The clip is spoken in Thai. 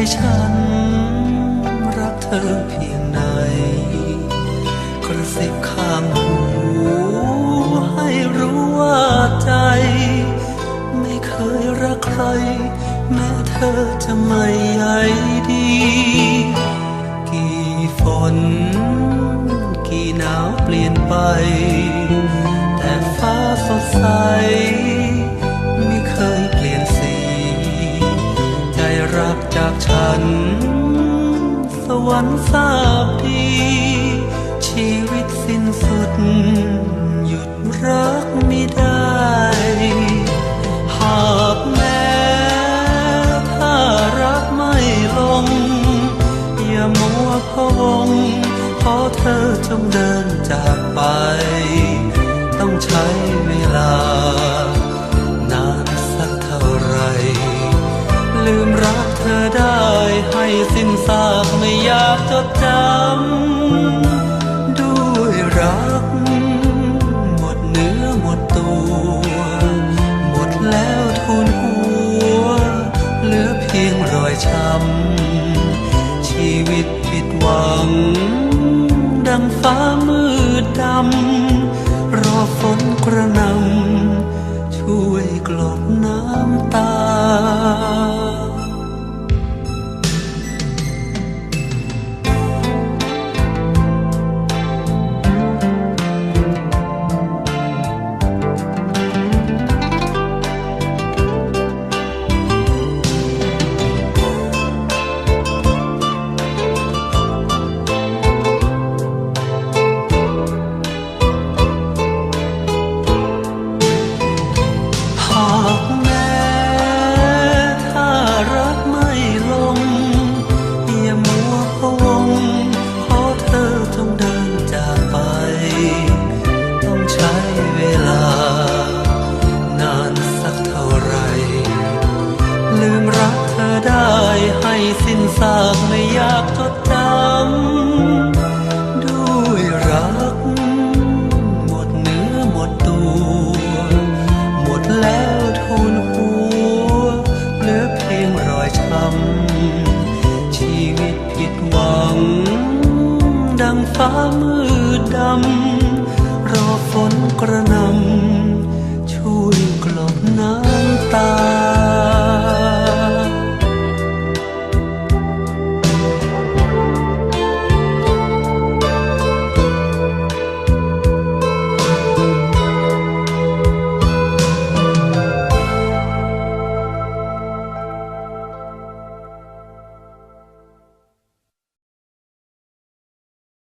ใจฉัน รักเธอเพียงไหน กระซิบข้างหูให้รู้ว่าใจ ไม่เคยรักใคร แม้เธอจะไม่ใยดี กี่ฝน กี่หนาวเปลี่ยนไป น สวรรค์ทราบดี ชีวิตสิ้นสุด หยุดรักไม่ได้ หากแม้ถ้ารักไม่ลง อย่ามัวพะวงขอเธอจงเดินจากไป ต้องใช้เวลา นานสักเท่าไร ลืมรักเธอได้ ให้สิ้นซากไม่อยากจดจำด้วยรัก หมดเนื้อหมดตัว หมดแล้วทุนหัว เหลือเพียงรอยช้ำ ชีวิตผิดหวัง ดังฟ้ามืดดำ หากแม้ถ้ารักไม่ลง อย่ามัวพะวงขอเธอจงเดินจากไป ต้องใช้เวลา นานสักเท่าไหรลืมรักเธอได้ให้สิ้นซากไม่อยากจดจำ ดัง